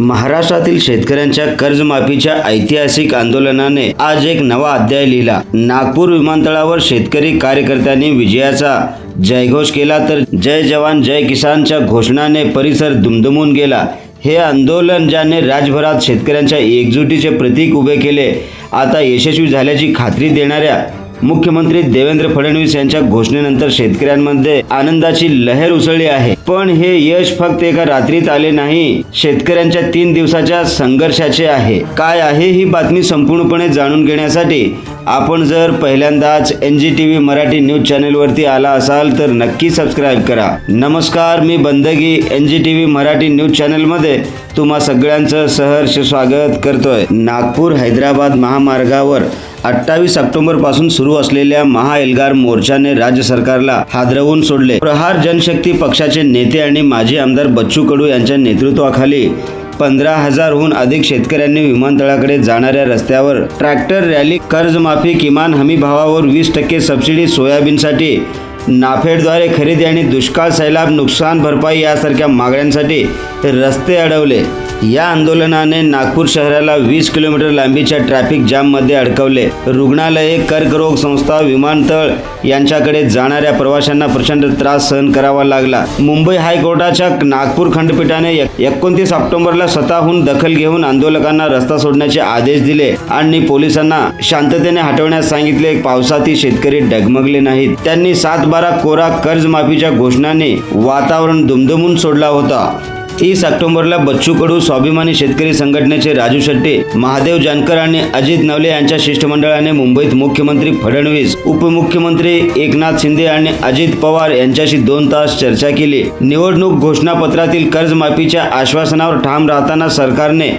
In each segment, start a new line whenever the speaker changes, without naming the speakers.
महाराष्ट्रातील शेतकऱ्यांच्या कर्जमाफीच्या ऐतिहासिक आंदोलनाने आज एक नवा अध्याय लिहिला. नागपूर विमानतळावर शेतकरी कार्यकर्त्यांनी विजयाचा जयघोष केला तर जय जवान जय किसानच्या घोषणाने परिसर दुमदुमून गेला. हे आंदोलन ज्याने राज्यभरात शेतकऱ्यांच्या एकजुटीचे प्रतीक उभे केले आता यशस्वी झाल्याची खात्री देणाऱ्या मुख्यमंत्री देवेंद्र फडणवीस यांच्या घोषणेनंतर शेतकऱ्यांमध्ये आनंदाची लहर उसळली आहे. पण हे यश फक्त एका रात्रीत आले नाही शेतकऱ्यांच्या तीन दिवसाच्या संघर्षाचे आहे. काय आहे ही बातमी संपूर्णपणे जाणून घेण्यासाठी आपण जर पहिल्यांदाच N G T V Marathi news चॅनलवरती आला असाल तर नक्की सबस्क्राईब करा. नमस्कार मी बंदगी N G T V Marathi news चॅनलमध्ये तुम्हा सगळ्यांचं सहर्ष स्वागत करतोय. नागपूर हैदराबाद महामार्गावर अठ्ठावीस ऑक्टोबरपासून सुरू असलेल्या महाएल्गार मोर्चाने राज्य सरकारला हादरवून सोडले. प्रहार जनशक्ती पक्षाचे नेते आणि माजी आमदार बच्चू कडू यांच्या नेतृत्वाखाली पंधरा हजारहून अधिक शेतकऱ्यांनी विमानतळाकडे जाणाऱ्या रस्त्यावर ट्रॅक्टर रॅली कर्जमाफी किमान हमी भावावर वीस टक्के सबसिडी सोयाबीनसाठी नाफेडद्वारे खरेदी आणि दुष्काळ सैलाब नुकसान भरपाई यासारख्या मागण्यांसाठी रस्ते अडवले. या आंदोलनाने नागपूर शहराला वीस किलोमीटर लांबीच्या ट्रॅफिक जाममध्ये अडकवले. रुग्णालये कर्करोग संस्था विमानतळ यांच्याकडे जाणाऱ्या प्रवाशांना प्रचंड त्रास सहन करावा लागला. मुंबई हायकोर्टाच्या नागपूर खंडपीठाने एकोणतीस ऑक्टोबरला स्वतःहून दखल घेऊन आंदोलकांना रस्ता सोडण्याचे आदेश दिले आणि पोलिसांना शांततेने हटवण्यास सांगितले. पावसातील शेतकरी डगमगले नाहीत. त्यांनी सात सातबारा कोरा कर्जमाफीच्या घोषणाने वातावरण दुमदुमून सोडला होता. तीस ऑक्टोबरला बच्चू कडू स्वाभिमानी शेतकरी संघटनेचे राजू शेट्टे महादेव जानकर आणि अजित नवले यांच्या शिष्टमंडळाने मुंबईत मुख्यमंत्री फडणवीस उपमुख्यमंत्री एकनाथ शिंदे आणि अजित पवार यांच्याशी दोन तास चर्चा केली. निवडणूक घोषणापत्रातील कर्जमाफीच्या आश्वासनावर ठाम राहताना सरकारने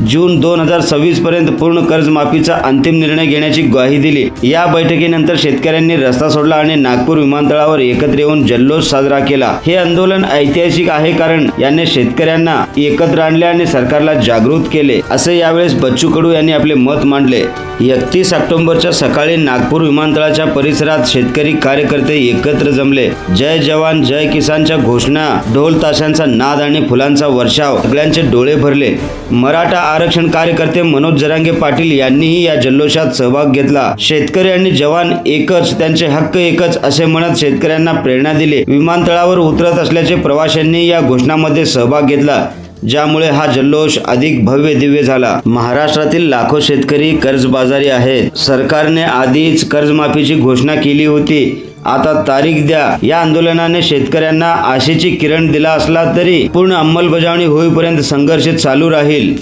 जून दोन हजार सव्वीस पर्यंत पूर्ण कर्जमाफीचा अंतिम निर्णय घेण्याची ग्वाही दिली. या बैठकीनंतर शेतकऱ्यांनी रस्ता सोडला आणि नागपूर विमानतळावर एकत्र येऊन जल्लोष साजरा केला. हे आंदोलन ऐतिहासिक आहे कारण याने शेतकऱ्यांना एकत्र आणले आणि सरकारला जागृत केले असे यावेळेस बच्चू कडू यांनी आपले मत मांडले. एकतीस ऑक्टोबरच्या सकाळी नागपूर विमानतळाच्या परिसरात शेतकरी कार्यकर्ते एकत्र जमले. जय जवान जय किसानच्या घोषणा ढोल ताशांचा नाद आणि फुलांचा वर्षाव सगळ्यांचे डोळे भरले. मराठा आरक्षण कार्यकर्ते मनोज जरांगे पाटील यांनीही या जल्लोषात सहभाग घेतला. शेतकरी आणि जवान एकच त्यांचे हक्क एकच असे म्हणत शेतकऱ्यांना प्रेरणा दिली. विमानतळावर उतरत असल्याचे प्रवाशांनी या घोषणामध्ये सहभाग घेतला. ज्यामुळे हा जल्लोष अधिक भव्य दिव्य झाला. महाराष्ट्रातील लाखो शेतकरी कर्जबाजारी आहेत. सरकारने आधीच कर्जमाफीची घोषणा केली होती. आता तारीख द्या. या आंदोलनाने शेतकऱ्यांना आशेची किरण दिला असला तरी पूर्ण अंमलबजावणी होईपर्यंत संघर्ष चालू राहील.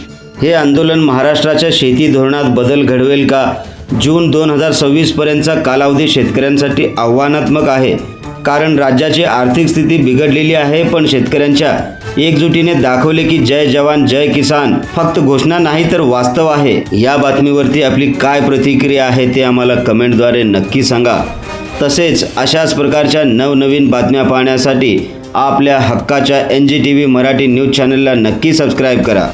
हे आंदोलन महाराष्ट्राच्या शेती धोरणात बदल घडवेल का? जून दोन हजार सव्वीस पर्यंतचा कालावधी शेतकऱ्यांसाठी आव्हानात्मक आहे. कारण राज्याची आर्थिक स्थिती बिघडलेली आहे पण शेतकऱ्यांच्या एकजुटीने दाखवले की जय जवान जय किसान. फक्त घोषणा नाही तर वास्तव आहे. या बातमीवरती आपली काय प्रतिक्रिया आहे ते आम्हाला कमेंटद्वारे नक्की सांगा. तसेच अशाच प्रकारच्या नवनवीन बातम्या पाहण्यासाठी आपल्या हक्काच्या N G T V Marathi news चॅनलला नक्की सबस्क्राईब करा.